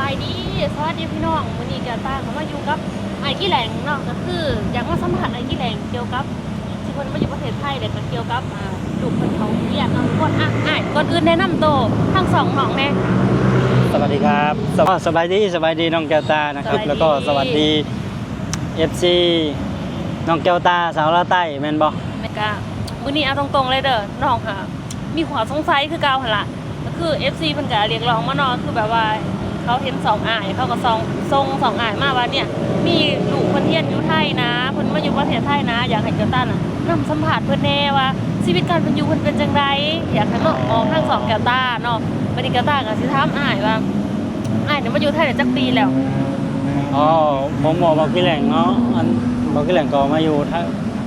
บายดี สวัสดีพี่น้องวันนี้กาตาเขามาอยู่กับไอ้กี้แหลงเนาะก็คือ อยากมาสัมผัสไอ้กี้แหลงเกี่ยวกับที่คนมาอยู่ประเทศไทยเลยก็เกี่ยวกับอ่าลูกคนเขาเรียกเอาทุกคนอะอะก่อนอื่นแนะนำตัวทั้งสองน้องแน่สวัสดีครับสวสบายดีสบายดีน้องแก้วตานะครับสบายดีแล้วก็สวัสดี FC น้องแก้วตาสาวลาวใต้แม่นบ่แม่กะมื้อนี้เอาตรงๆเลยเด้อน้องค่ะ มีความสงสัยคือเก่าหั่นล่ะก็คือ FC เพิ่นก็เรียกร้องมาเนาะคือแบบว่า เขาเห็นสองอ้ายเขาก็ส่องทรงสองอ้ายมาว่าเนี่ย มีลูกเพิ่นเรียนอยู่ไทยนะเพิ่นมาอยู่ประเทศไทยนะ อยากให้เจ้าต้าน่ะนำสัมภาษณ์เพิ่นแน่ว่าชีวิตการเป็นอยู่เพิ่นเป็นจังไดอยากให้น้องมองทั้งสองแก้วตาเนาะบัดนี้แก้วตาก็สิถามอ้ายว่าอ้ายเนี่ยมาอยู่ไทยได้จักปีแล้วอ๋อผมบอกบอกพี่แหล่งเนาะอันบอกพี่แหล่งก็มาอยู่ถ้า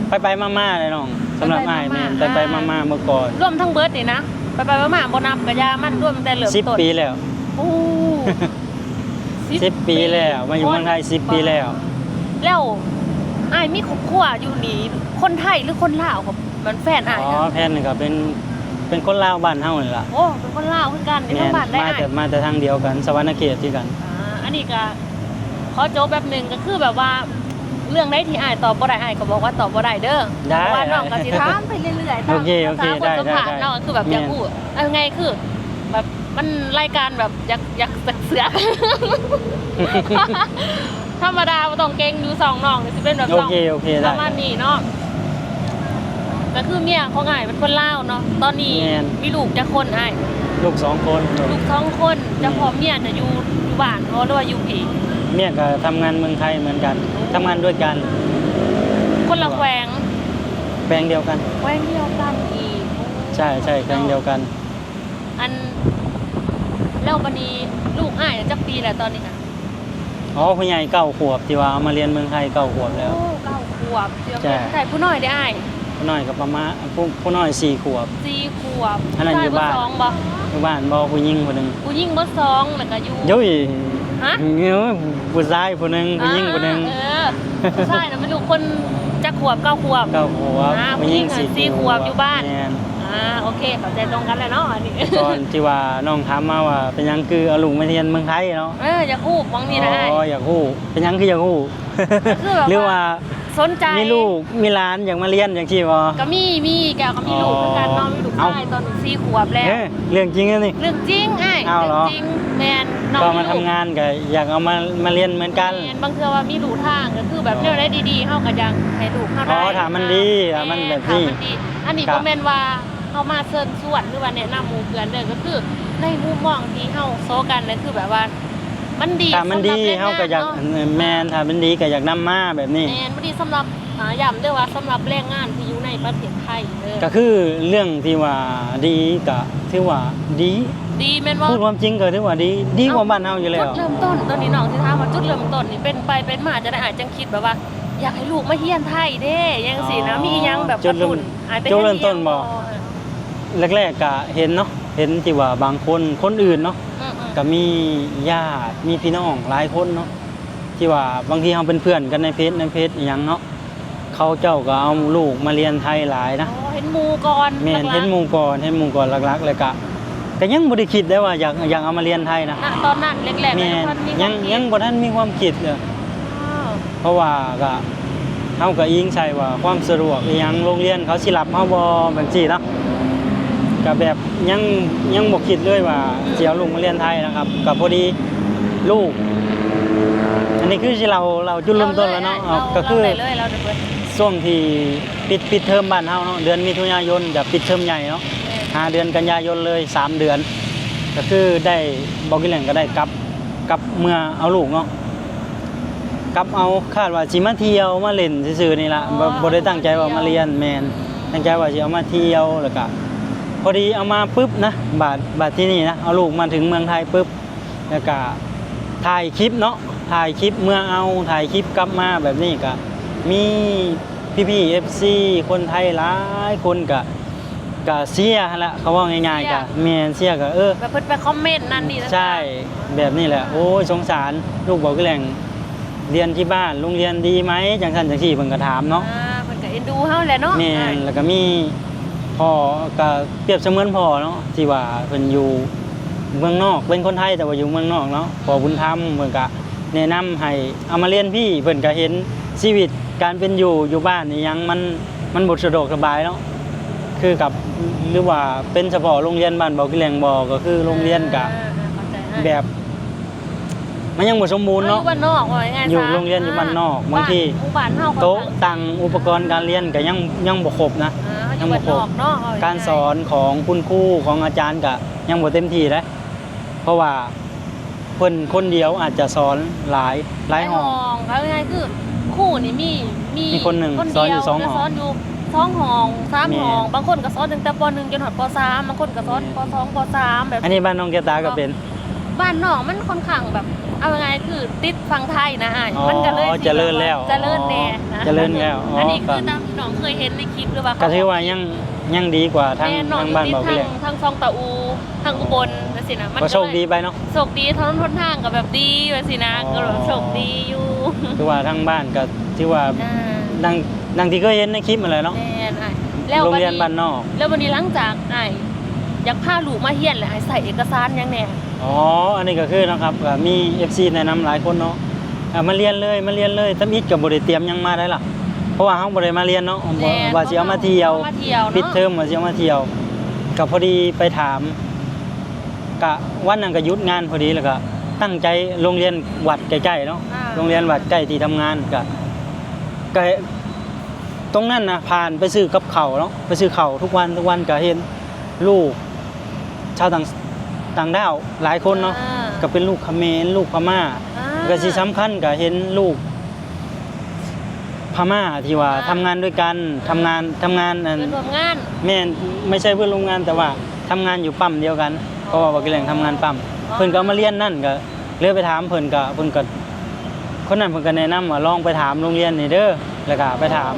ไปไปๆมาๆเลยน้องสำหรับอ้ายแม่นไปไปๆมาๆเมื่อก่อนรวมทั้งเบิดนี่นะไปไปๆมาๆบ่นับก็ยามันรวมแต่เหลือ10ปีแล้วโอ้ 10ปีแล้วมาอยู่เมืองไทย10ปีแล้ว แล้วอ้ายมีครอบครัวอยู่นี่คนไทยหรือคนลาวครับมันแฟนอ้ายอ๋อนะแพนก็เป็นเป็นคนลาวบ้านเฮานี่ล่ะโอ้เป็นคนลาวคือกันในแม่ทั้งนบ้านได้มาอ้ายแต่มาแต่ทางเดียวกัน สวรรณเขตที่กัน อ่าอันนี้ก็ขอโจบแบบหนึงก็คือแบบว่า เรื่องได้ที่อ้ายตอบบ่ได้อ้ายก็บอกว่าตอบบ่ได้เด้อได้เพราะว่าน้องก็สิถามไปเรื่อยๆตามโอเคโอเคภาษาคนได้สัมภาษณ์ได้น้องก็คือแบบอยากแม่นพูดเอาไงคือแบบ มันรายการแบบอยากอยากเสือก ธรรมดาบ่ต้องเก่งอยู่สองน้องนี่สิเป็นแบบโอน้องเคโอเคปได้ ระมาณนี้เนาะก็คือเมียของอ้ายเป็นคนลาวเนาะตอนนี้แม่น มีลูกจะคนอ้ายลูกสองคนลูกสองคนเจะพอเมียจะอยู่อยู่บ้านเขาหรือว่าอยู่ผีเมียก็ทำงานเมืองไทยเหมือนกันทำงานด้วยกันคนละแขวงแปลงเดียวกัน แขวงเดียวกันอีก ใช่ใช่แปลงเดียวกัน อัน แล้วบันนี้ลูกอ้ายน่ะจักปีแล้วตอนนี้ค่ะอ๋อผู้ใหญ่เก้าขวบที่ว่าเอามาเรียนเมืองไทยเก้าขวบแล้ว โอ้เก้าขวบเดียวใช่ใช่ผู้น้อยได้อ้ายผู้น้อยก็ประมาณผู้ผู้น้อยสี่ขวบ สี่ขวบอันนั้นอยู่บ้านผู้ชสองบ่อยู่บ้านบ่ผู้หญิงผู้หนึงผู้หญิงบ่สองแล้วก็อยู่เย้ยฮะ เงี้ยผู้ชายผู้หนึงผู้หญิงผู้หนึงเออผู้ชายน่ะไม่รู้คนจักขวบเก้าขวบ เก้าขวบอ่าผู้หญิงผู้หญิงสี่สี่ขวบอยู่บ้าน แม่น อ่าโอเคเข้าใจตรงกันแล้วเนาะอันนี้ตอนที่ว่าน้องถามมาว่าเป็นหยังคือเอาลูกมาเรียนเมืองไทยเนาะเอออย่าคู่บางนี่นะอ้าย อ๋ออยากฮู้เป็นหยังคืออยากฮู้คือแบบว่า หรือว่าสนใจมีลูกมีหลานอยากมาเรียนอย่างที่บ่ ก็มีมีแกก็มีลูกเหมือนกันเน้องมีลูกเอ้า ชายตอนสี่ขวบแล้ว เอ้ยเรื่องจริงอะนี่ เรื่องจริงไอ้อ้าวเหรเรื่อจริงแมนน้องก็มาทำงานก็อยากเอามามาเรียนเหมือนกัน แมนบางเทื่อว่ามีลูกทางก็คือแบบอ๋อเรื่องได้ดีๆเฮาก็ยังให้ลูกเฮาได้อ๋อถามมันดีถามมันแบบนี้ถามมันดีอันนี้ครัก็บแม่นว่า เฮามาเชิญชวนหรือว่าแนะนำหมู่เพื่อนเด้อก็คือในมุมมองที่เฮาโซกันนั่นคือแบบว่า มันดีถ้ามันดีสำหรับเฮาก็อยากแรงงนเนะแมนถ้ามันดีก็อยากนํมาแบบนี้แมนบ่ดีสำหรับอ่าย้ำเด้อว่าสำหรับแรงงานที่อยู่ในประเทศไทยเด้อก็คือเรื่องที่ว่าดีก็ถือว่าดีดีแม่นว่าพูดความจริงก็ถือว่าดีดีกว่าบ้านเฮาอยู่แล้จุวดเริ่มต้นตอนนี้น้องที่ถามว่าจุดเริ่มต้นนี่เป็นไปเป็นมาจะได้อาจจังคิดแบบว่า อยากให้ลูกมาเฮียนไทยเด้ยังสินะอ๋อมีอิหยังแบบจุกดระเริ่มตุ้นอาจไปจุดเริ่มต้นบ่เฮ็ด แรกๆก็เห็นเนาะเห็นที่ว่าบางคนคนอื่นเนาะอืมอืมก็มีญาติมีพี่น้องหลายคนเนาะที่ว่าบางทีเราเป็นเพื่อนกันในเพจในเพจอหย่างเนาะเขาเจ้าก็เอาลูกมาเรียนไทยหลายนะ อ๋อเห็นหมูก่อนแม่นหลักๆเห็นหมู่ก่อนเห็นหมู่ก่อนหลักๆเลยก็ก็ยังบ่ได้คิดได้ว่าอยากอยากเอามาเรียนไทยนะณตอนนั้นแรกๆแม่นมันมียังความคิดยังบ่ทันมีความคิดเลยอ้าวเพราะว่าก็เฮาก็อิงใส่ว่าความสะดวกอหยังโรงเรียนเขาสิรับเฮาบ่จังซี่เนาะ ก็แบบยังยังบ่คิดเลยว่าสิเอาลูกมาเรียนไทยนะครับก็พอดีลูก อันนี้คือที่เราเราจุดเริ่มต้นแล้วเนาะรเอาก็คือเราเลยเราเลยเราเลยช่วงที่ปิดปิดเทอมบ้านเฮาเนาะเดือนมิถุนายนกับปิดเทอมใหญ่เนาะหาเดือนกันยายนเลยสามเดือน ก็คือได้บอกกินแหล่งก็ได้กลับกลับเมื่อเอาลูกเนาะกลับเอาคาดว่าสิมาเที่ยวมาเล่นซื่อๆนี่ล่ะบ่บ่ได้ตั้งใจว่ามาเรียนแมนตั้งใจว่าสิเอามาเที่ยวแล้วก็ พอดีเอามาปุ๊บนะบาทบาทที่นี่นะเอาลูกมาถึงเมืองไทยปุ๊บแล้วก็ถ่ายคลิปเนาะถ่ายคลิปเมื่อเอาถ่ายคลิปกลับมาแบบนี้ก็มีพี่ๆ FC คนไทยหลายคนก็ก็เสียหั่นละเขาว่าง่ายๆก็แม่นเสียก็เออแบบเพิ่นไปคอมเมนต์นั่นนี่นั่นใช่แบบนี้แหละ โอ้ยสงสารลูกบอกกแหล่งเรียนที่บ้านโรงเรียนดีไหมจังสันจังสี่เพิ่นก็ถามเนาะอ่าเพิ่นก็เอ็นดูเฮาแหละเนาะแม่นแล้วก็มี พ่อก็เปรียบเสมือนพ่อเนาะที่ว่าเพิ่นอยู่เมืองนอกเป็นคนไทยแต่ว่าอยู่เมืองนอกเนาะพอบุญธรรมเพิ่นก็แนะนำให้เอามาเรียนพี่เพิ่นก็เห็นชีวิตการเป็นอยู่อยู่บ้านนี่ยังมันมันบ่สะดวกสบายเนาะคือกับหรือว่าเป็นเฉพาะโรงเรียนบ้านบ่อกิแลงบ่ก็คือโรงเรียนก็อ่าเข้าใจให้แบบ มันยังบ่สมบูรณ์เนาะอยู่บ้านนอกว่าไงอยู่โรงเรียนอยู่บ้านนอกบางทีหมู่บ้านเฮาก็โต๊ะตังอุปกรณ์การเรียนก็ยังยังบ่ครบนะ อ่าเฮาอยู่บ้านนอกเนาะเอการสอนของคุณครูของอาจารย์ก็ยังบ่เต็มที่นะเพราะว่าเพิ่นคนเดียวอาจจะสอนหลายหลายห้องเขาง่ายๆคือคู่นี่มีมีมีคนหนึ่งเดีวสอนอยู่สองห้องจะสอนอยู่สองห้องสามแม่ห้องบางคนก็สอนตั้งแต่ป .1 จนถึงป .3 บางคนก็สอนป .2 ป .3 แบบอันนี้บ้านน้องแก้วตาก็เป็น บ้านนอกมันค่อนข้างแบบ เอายังไงคือติดฟังไทยนะอ้ายอ๋อมันก็เลยสิเจริญแล้วเจริญแน่นะเจริญแล้วอ๋ออั อันนี้คือตามที่น้องเคยเห็นในคลิปหรือว่าก็ถือว่ายังยังดีกว่าทางแม่น้องทางบ้านติดเบาทาเพียงงทางซองตะอูทางอุบลนั่นสินะมันก็โชคเลยดีไปเนาะ โชคดีถนนทนทางก็แบบดีว่าสินะอ๋อ ก็แบบโชคดีอยู่คือว่าทางบ้านก็ถือว่าอ่า ดังดังที่เคยเห็นในคลิปอะไรเนาะแม่นอ้ายแล้วโรงวันเรียนนี้บ้านนอก แล้ววันนี้หลังจากไอ้อยากพาลูกมาเฮียนแหละให้ใส่เอกสารหยังแน่ อ๋อ อันนี้ก็คือนะครับก็มี FC แนะนำหลายคนเนาะอะมาเรียนเลยมาเรียนเลยตั้มอิดกับบริเตรียมหยังมาได้ล่ะ เพราะว่าเฮาบ่ได้มาเรียนเนาะบ่แม่นว่าสิเอามาเที่ยวมาเที่ยวเนาะปิดเทอมว่าสิเอามาเที่ยวก็พอดีไปถามกะวันนั้นก็หยุดงานพอดีแล้วก็ตั้งใจโรงเรียนวัดใกล้ๆเนาะอ่า โรงเรียนวัดใกล้ที่ทำงานก็ก็ตรงนั้นนะผ่านไปซื้อกับเขาวเนาะไปซื้อเขาวทุกวันทุกวันก็เห็นลูก ชาวต่าง ต่างด้าวหลายคนเนาะอ่ก็เป็นลูกเขมรลูกพม่า อ่า ก็สิสำคัญก็เห็นลูกพม่าที่ว่าอ่า ทำงานด้วยกันทำงานทำงานอัน เพื่อนร่วมงาน แม่นไม่ใช่เพื่อนโรงงานแต่ว่าทำงานอยู่ปั๊มเดียวกัน เพราะว่าบักแหล่งทำงานปั๊มอ๋อ เพิ่นก็เอามาเรียนนั่นก็เลยไปถามเพิ่นก็เพิ่นก็คนนั้นเพิ่นก็แนะนำว่าลองไปถามโรงเรียนนี่เด้อแล้วก็ไปถาม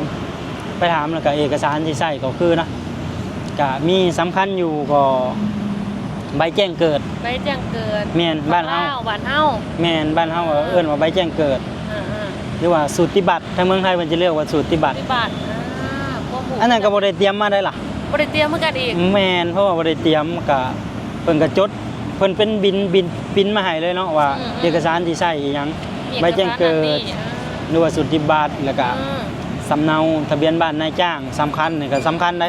ไปถามแล้วก็เอกสารที่ใช้ก็คือนะก็มีสำคัญอยู่ก็ ใบแจ้งเกิดไปแจ้งเกิดแม่นบ้านเฮาลวบ้านเฮาแม่นบ้านเฮาก็เอิ้นว่าใบแจ้งเกิดอ่าหรือว่าสูติบัตรทางเมืองไทยมันจะเรียกว่าสูติบัตรๆปฏิบัติอ่าพวกหมู่อันนั้นก็บ่ได้เตรียมมาได้ล่ะบ่ได้เตรียมเหมือนกันอีกแม่นเพราะว่าบ่ได้เตรียมก็เพิ่นก็จดเพิ่นเป็นบินบินบินมาให้เลยเนาะว่าอืมเอกสารที่ใช้อีหยังมีใบแจ้งเกิดอกสารอันนี้หรือว่าสูติบัตรแล้วก็อ่าสำเนาทะเบียนบ้านนายจ้างสำคัญนี่ก็สำคัญได้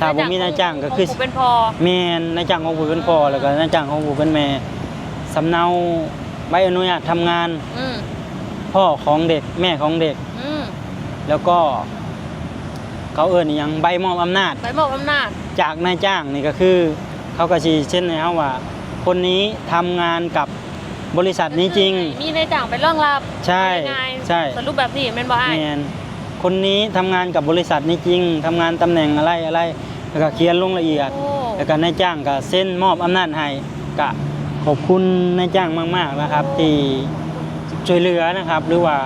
ถ้าบ่มีนายจ้างก็คือขงผู้เป็นพอแม่นนายจ้างของผู้เป็นพ่อแล้วก็นายจ้างของผู้เป็นแม่สำเนาใบอนุญาตทำงาน อืมพ่อของเด็กแม่ของเด็ก อืมแล้วก็ เขาเอิ้นอหยังใบมอบอำนาจไปมอบอำนาจจากนายจ้างนี่ก็คือ เขาก็ชี้เช่นให้เขาว่า คนนี้ทำงานกับบริษัทนี้จริงมีในจ้างไปรองรับใช่ง่ายๆใช่ สรุปแบบนี้แม่นบ่อ้ายแมน คนนี้ทำงานกับบริษัทนี้จริงทำงานตำแหน่งอะไรอะไรแล้วก็เขียนลงละเอียดโอ้แล้วก็นายจ้างก็เซ็นมอบอำนาจให้ก็ขอบคุณนายจ้างมาก ๆนะครับ ที่ช่วยเหลือนะครับ หรือว่า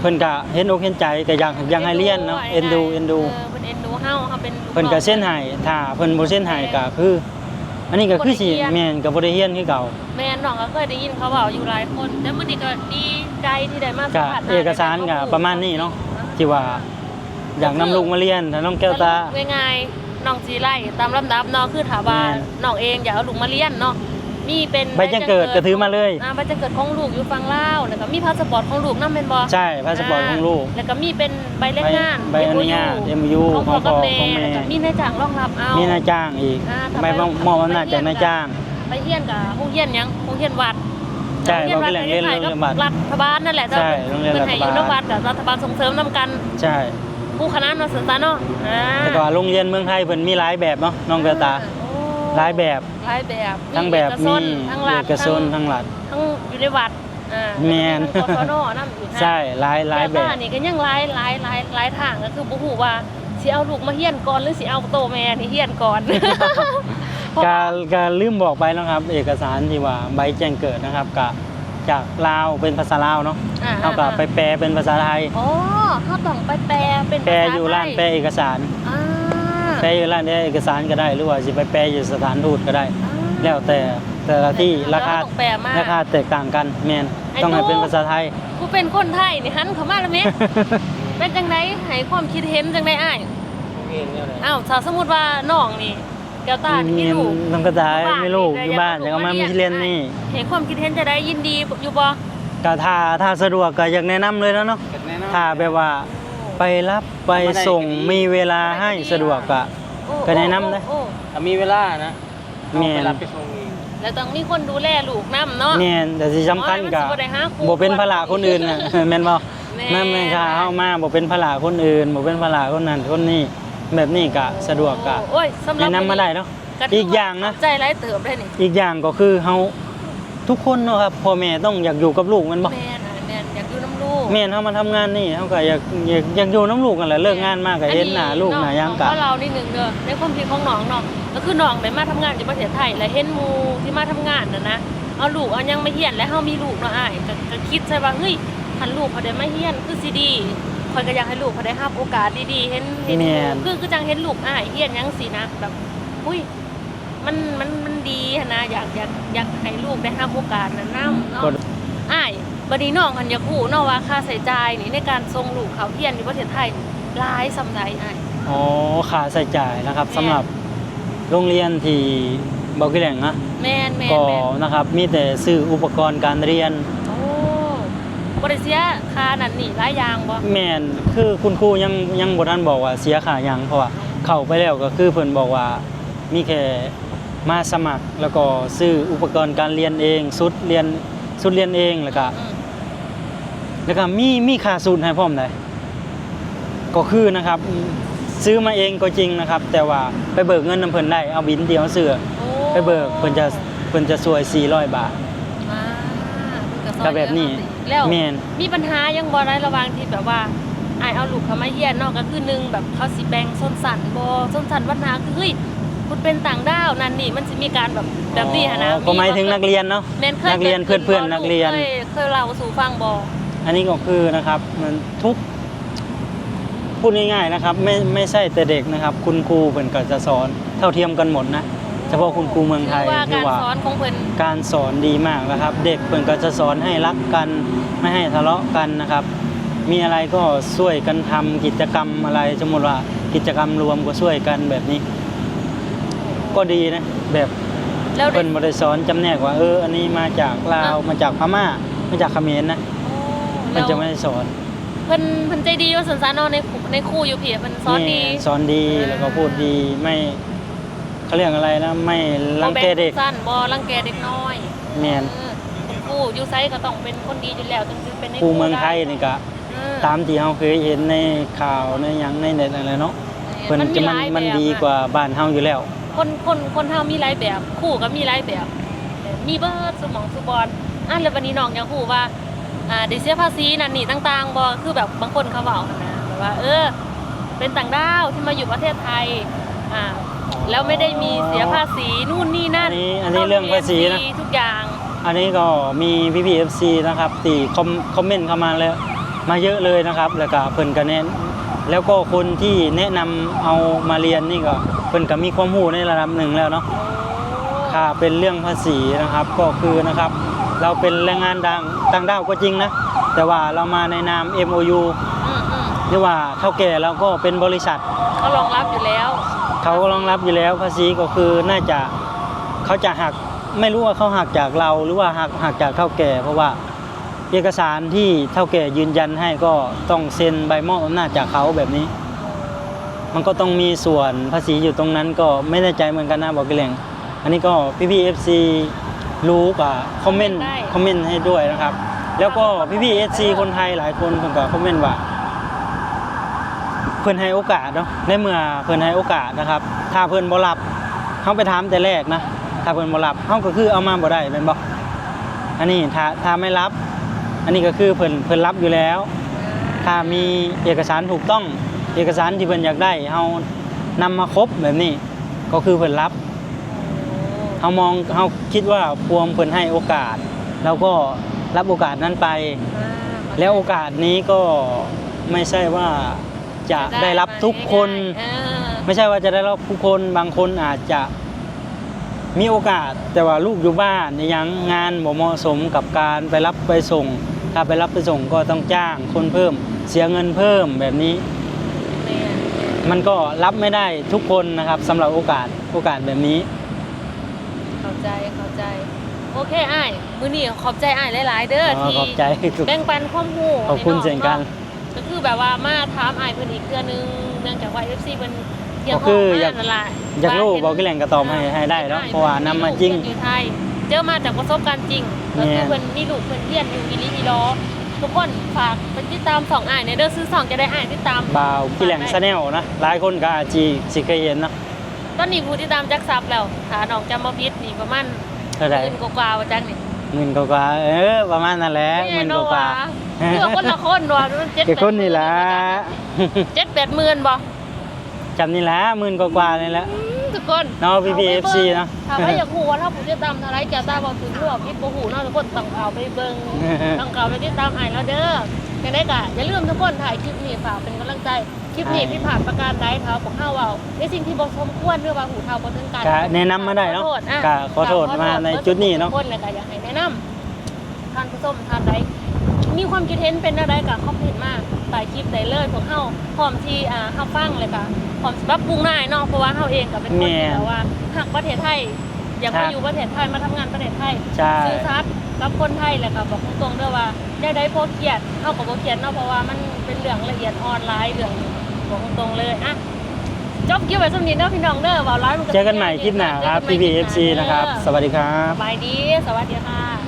เพิ่นก็เห็นอกเห็นใจก็อยากอยากให้เรียนเนาะเอ็นดูเอ็นดูเออเพิ่นเอ็นดูเฮาเฮาเป็นลูเพิ่นก็เส้นให้ถ้าเพิ่นบ่เส้นให้ก็คืออันนี้ก็คือสิแม่นก็บ่ได้เรียนคือเก่าแม่นน้องก็เคยได้ยินเขาเว้าอยู่หลายคนแต่มื้อนี้ก็ดีใจที่ได้มาสัก็มผัสเอกสารก็ประมาณนี้เนาะ ที่ว่า อยากนำลูกมาเรียนถ้าน้องแก้วตา สรุปง่ายๆน้องสิไล่ตามลำดับเนาะคือถามว่าแม่นน้องเองอยากเอาลูกมาเรียนเนาะมีเป็นใบแจ้งเกิดก็ถือมาเลย อ่าใบแจ้งเกิดของลูกอยู่ฝั่งลาวแล้วก็มีพาสปอร์ตของลูกนำแม่นบ่ใช่พาสปอร์ตของลูกแล้วก็มีเป็นใบแรงงาน ใบอนุญาต MU ของพ่อของพ่กับอแม่ของแม่แล้วก็มีนายจ้างรองรับเอา มีนายจ้างอีกอ่าทำไม่ไมมอบอำนาจจากนายจ้าง ไปเฮียนกับโรงเรียนหยังโรงเรียนวัด ใช่โรงเราเรียนวัดก็เรียนเรียนคล้ายๆโรงเรียนวัดกับรัฐบาลนั่นแหละใช่โรงเรียนเพิ่นให้อยู่รัฐบาลนวัดกับรัฐบาลส่งเสริมนํกัน ใช่ผู้คณะเนาะสนซะเนาะอ่าแต่ก็โรงเรียนเมืองไทยเพิ่นมีหลายแบบเนาะน้องแก้วตาโอ้หลายแบบหลายแบบทั้งแบบเอกชมีนทั้งรัฐเอกชนทั้งรัฐทั้งอยู่ในวัดอ่าแม่นทั้งกศนนำอยู่นะใช่หลายหลายแบบต่นี่ก็ยังหลายหลายหลายหลายทางก็คือบ่ฮู้ว่าสิเอาลูกมาเฮียนก่อนหรือสิเอาโตแม่นี่เฮียนก่อน การการลืมบอกไปนะครับ เอกสารที่ว่าใบแจ้งเกิดนะครับกะจากลาวเป็นภาษาลาวเนาะอ่เท่ากับไปแปลเป็นภาษาไทย อ๋อเขาต้องไปแปลเป็นแปลอยู่ร้านแปลเอกสาร อ่าแปลอยู่ร้านแปลเอกสารก็ได้ หรือว่าสิไปแปลอยู่สถานทูตก็ได้อ่าแล้วแต่แต่ละที่ราคาต้องแปลมาราคาแตกต่างกันแมนไอ้ต้องให้ลูกเป็นภาษาไทย กูเป็นคนไทยนี่หันเข้ามาแล้วแม่ เป็นจังไดให้ความคิดเห็นจังไดอ้ายอ้าวถ้าสมมุติว่าน้องนี่ แก้วตานี่มีลูกน้องกระต่ายอยู่บ้านมีลูกนี่อยู่บ้านออยายากกเอาเอาลูมากมามีเรียนเรียนนี่เห็นความคิดเห็นจะได้ยินดีอยู่บ่ก็ถ้าถ้าสะดวกก็อยากแนะนำเลยนะเนาะแน่นอนถ้าแบบว่าไปรับไปส่งมีเวลาให้สะดวกก็โอ้ก็แนะนำนะโอ้โอ้ถ้ามีเวลานะแม่นเอาไปรับไปส่งเองแล้วต้องมีคนดูแลลูกนํเนาะแม่นแต่ที่สำคัญก็โอ้ยมันสิบ่ได้หาครูบ่เป็นภาระคนอื่นน่ะแม่นบ่แม่แม่นแม่นค่ะเฮามาบ่เป็นภาระคนอื่นบ่เป็นภาระคนนั้นคนนี้ แบบนี้ก็สะดวกก็โอ้ยสำหรับแนะนำมาได้เนาะถือีกอย่างนะใจร้ายเติบได้นี่อีกอย่างก็คือเฮาทุกคนเนาะครับพ่อแม่ต้องอยากอยู่กับลูกแมันบ่แม่น่ะแม่นอยากอยู่น้ำลูกแม่นเฮามาทำงานนี่เฮาก็อยากอยากอยากอยู่น้ำลูกกันแหละเลิกงานมาก็เห็นหน้าลูกหน้ายังกะเพราะเรานี่หนึ่งเด้อในความคิดของน้องเนาะก็คือน้องได้มาทำงานอยู่ประเทศไทยและเห็นหมู่ที่มาทำงานน่ะนะเอาลูกเอายังไม่เฮียนและเฮามีลูกเนาะอ้ายก็ก็คิดใช่ว่าเฮ้ยคันลูกเขาได้มาเฮียนคือสิดี ข่อยก็อยากให้ลูกเขาได้รับโอกาสดีๆ เห็นเห็นแม่น คือคือจังเห็นลูกอ้ายเฮียนยังสินะแบบอุ้ยมันมันมันดีหั้นนะอยากอยากอยากให้ลูกได้รับโอกาสนั้นนำเนาะ ก็ อ้ายบัดนี้น้องหันอยากฮู้เนาะว่าค่าใช้จ่ายนี่ในการส่งลูกเขาเรียนอยู่ประเทศไทยหลายสำใดอ้าย อ๋อค่าใช้จ่ายนะครับสำหรับโรงเรียนที่บ่กี่แหล่งนะแม่นแม่นก็แม่นนะครับมีแต่ซื้ออุปกรณ์การเรียนโอ้ บ่ได้เสียค่านั่นนี่หลายอย่างบ่แม่นคือคุณครูยังยังบ่ทันบอกว่าเสียค่าหยังเพราะว่าเข้าไปแล้วก็คือเพิ่นบอกว่ามีแค่มาสมัครแล้วก็ซื้ออุปกรณ์การเรียนเองชุดเรียนชุดเรียนเองแล้วก็อืมแล้วก็มีมีค่าสูตรให้พร้อมได้ก็คือนะครับ ซื้อมาเองก็จริงนะครับ แต่ว่าไปเบิกเงินนำเพิ่นได้เอาบินเดียวเสือโอ้ไปเบิกเพิ่นจะเพิ่นจะช่วย400บาทอ่าเพิ่นก็ซอยก็แบบนี้เหลือเราสิ แล้วแม่น มีปัญหายังบ่ได้ระหว่างที่แบบว่าอ้ายเอาลูกเขามาเรียนเนาะก็คือหนึงแบบเขาสิแบ่งโซนสันบ่โซนสันวัฒนาคือเฮ้ยคุณเป็นต่างดาวนั่นนี่มันสิมีการแบบแบบนี้หันนะอ๋อก็หมายถึงนักเรียนเนาะ แม่นเคยนักเรียนกิดเพื่อนเพื่อนบ่นักเรียนเคยเคยเล่าสู่ฟังบ่ อันนี้ก็คือนะครับมันทุกพูดง่ายๆนะครับ ไม่ไม่ใช่แต่เด็กนะครับ คุณครูเพิ่นก็จะสอนเท่าเทียมกันหมดนะเฉพาะคุณครูเมืองไทยคือว่าที่การว่าสอนของเพิ่นการสอนดีมากนะครับ เด็กเพิ่นก็จะสอนให้รักกันไม่ให้ทะเลาะกันนะครับ มีอะไรก็ช่วยกันทำกิจกรรมอะไรสมมติว่ากิจกรรมรวมก็ช่วยกันแบบนี้ ก็ดีนะแบบแล้วเพิ่นบ่ได้สอนจำแนกว่าเอออันนี้มาจากลาวมาจากพม่ามาจากเขมรนะโอ้มันจะไม่ได้สอนเพิ่นเพิ่นใจดีว่าสนสารเนาะในครูในครูอยู่เพียเพิ่นสอนดีแม่สอนดีอ่าแล้วก็พูดดีไม่ เขาเรียกอะไรนะ ไม่รังแกเด็ก บ่แบ่สั้นบ่รังแกเด็กน้อยแม่นเออคุณครูอยู่ไสก็ต้องเป็นคนดีอยู่แล้วจึงจะเป็นในครูเมืองไทยนี่ก็เออตามที่เราเคยเห็นในข่าวในหยังในเน็ตอะไรเนาะเพิ่นจะมันหลายมันแบบดีอะ กว่าบ้านเฮาอยู่แล้ว คนคนคนเฮามีหลายแบบครูก็มีหลายแบบมีเบิดสมองสุบอลอะแล้ววันนี้น้องอยากรู้ว่า อ่าได้เสียภาษีนั่นนี่ต่างๆบ่คือแบบบางคนเขาเว้าหั่นนะแบบว่า เออ เป็นต่างด้าวที่มาอยู่ประเทศไทย อ่า แล้วไม่ได้มีเสียภาษีนู่นนี่นั่อันนนี้อันนี้เรื่องภาษีนะฟรีทุกอย่างอันนี้ก็มีพี่พีเอฟซีนะครับตีคอมคอมเมนต์เข้ามาเลยมาเยอะเลยนะครับ แล้วก็เพิ่นก็แนะแล้วก็คนที่แนะนำเอามาเรียนนี่ก็เพิ่นก็มีความรู้ในระดับหนึ่งแล้วเนาะถ้าเป็นเรื่องภาษีนะครับก็คือนะครับ เราเป็นแรงงานดังต่างด้าวก็จริงนะ แต่ว่าเรามาในนาม MOU อืมอืมหรือว่าเท่าแก่เราก็เป็นบริษัท เขารองรับอยู่แล้ว เขาก็รองรับอยู่แล้วภาษีก็คือน่าจะเขาจะหักไม่รู้ว่าเขาหักจากเราหรือว่าหักหักจากเท่าแก่ เพราะว่าเอกสารที่เท่าแก่ยืนยันให้ก็ต้องเซ็นใบมอบอำนาจจากเขาแบบนี้ มันก็ต้องมีส่วนภาษีอยู่ตรงนั้นก็ไม่แน่ใจเหมือนกันนะบอกกิเลงอันนี้ก็พี่พี่เอฟซีรู้ก็คอมเมนต์ได้คอมเมนต์ให้ด้วยนะครับ แล้วก็พี่พี่เอฟซีคนไทยหลายคนเพิ่นก็คอมเมนต์ว่า เพิ่นให้โอกาสเนาะในเมื่อเพิ่นให้โอกาสนะครับ ถ้าเพิ่นบ่รับเฮาไปถามแต่แรกนะถ้าเพิ่นบ่รับเฮาก็คือเอามาบ่ได้แม่นบ่อันนี้ถ้าถ้าไม่รับ อันนี้ก็คือเพิ่นเพิ่นรับอยู่แล้ว ถ้ามีเอกสารถูกต้องเอกสารที่เพิ่นอยากได้เฮานำมาครบแบบนี้ก็คือเพิ่นรับเฮามองเฮาคิดว่าพวงเพิ่นให้โอกาส แล้วก็รับโอกาสนั้นไปอ่าแล้วโอกาสนี้ก็ไม่ใช่ว่า จะได้รับทุกคนเออไม่ใช่ว่าจะได้รับทุกคนบางคนอาจจะมีโอกาสแต่ว่าลูกอยู่บ้านยังงานบ่เหมาะสมกับการไปรับไปส่ง ถ้าไปรับไปส่งก็ต้องจ้างคนเพิ่ม เสียเงินเพิ่มแบบนี้ แม่นมันก็รับไม่ได้ทุกคนนะครับสำหรับโอกาสโอกาสแบบนี้ เข้าใจเข้าใจ โอเคอ้ายมื้อนี้ขอบใจอ้ายหลาย ๆ เด้ออ๋อที่ขอบใจทุกแบ่งปันความรู้ขอบคุณให้เช่นกันาะ ก็คือแบบว่ามาถามอ้ายเพิ่นอีกเทื่อนึงเนื่องจากว่า FC เพิ่นเที่ยวก็คือห้งอยากนั่นล่ะอยากรู้ว่เห็นบอกกี่แหล่งก็ตอบให้ให้ได้เนาะเพราะว่านำมาจริงเพิ่นอยู่ไทยเจอมาจากประสบการณ์จริงก็คือแม่เพิ่นมีลูกเพิ่นเรียนอยู่อีหลีอีหลอทุกคนฝากไปติดตามสองอ้ายในเด้อซื้อสองจะได้อ้ายติดตามบ่าวกี่แหล่งชาแนลนะหลายคนก็อาจจีสิเคยเห็นเนาะตอนนี้ผู้ติดตามจักซับแล้วถ้าน้องจำบ่ผิดนี่ประมาณเท่าไหร่หมื่นกว่าๆว่าจังนี่หมื่นกว่าๆเออประมาณนั้นแหละหมื่นกว่า เพื่อคนละคนว่ะมันเจ็ดๆคือคนนี่แหละเจ็ดแปดหมื่นบ่จำนี่แหละหมื่นกว่าๆนี่แหละทุกคนเนาะ PPFC เนาะถ้าว่อยากรู้ว่าถ้าผู้ติดตามท่าไรจะตามบ่ถึงรวบพี่บ่ฮู้เนาะทุกคนต้องเอาไปเบิ่งต้องกลับไปติดตามอ่านแล้วเด้อยังได้กะอย่าลืมทุกคนถ่ายคลิปนี้ฝากเป็นกำลังใจคลิปนี้พี่ผ่านประการใดเท้าบอกห้าว่าในสิ่งที่บ่สมควรหรือว่าหูเท้าบ่ถึงกันก็แนะนำมาได้เนาะขอโทษอ่ก็ขอโทษมาในจุดนี้เนาะทุกคนเลยก็อยากให้แนะนำ ท่านผู้ชมท่านใดมีความคิดเห็นเป็นอะไรก็คอมเมนต์มาใต้คลิปได้เลยพวกเฮาพร้อมที่อ่าเฮาฟังเลยค่ะพร้อมสิปรับปรุงได้เนาะเพราะว่าเฮาเองก็เป็นคนที่แบบว่าหักประเทศไทย อยากมาอยู่ประเทศไทยมาทำงานประเทศไทย ใช่ ซื้อซัดกับคนไทยแหละค่ะบอกตรงๆเด้อว่าได้ได้พวกเกียรติเท่ากับพวกเกียรติเนาะเพราะว่ามันเป็นเรื่องละเอียดอ่อนหลายเรื่องบอกตรงๆเลยอะจบเกี่ยวไว้สำนี้เนาะพี่น้องเด้อเว่าร้ายมันเจอกันใหม่คลิปหน้าครับ PPFC นะครับ สวัสดีครับ สบายดี สวัสดีค่ะ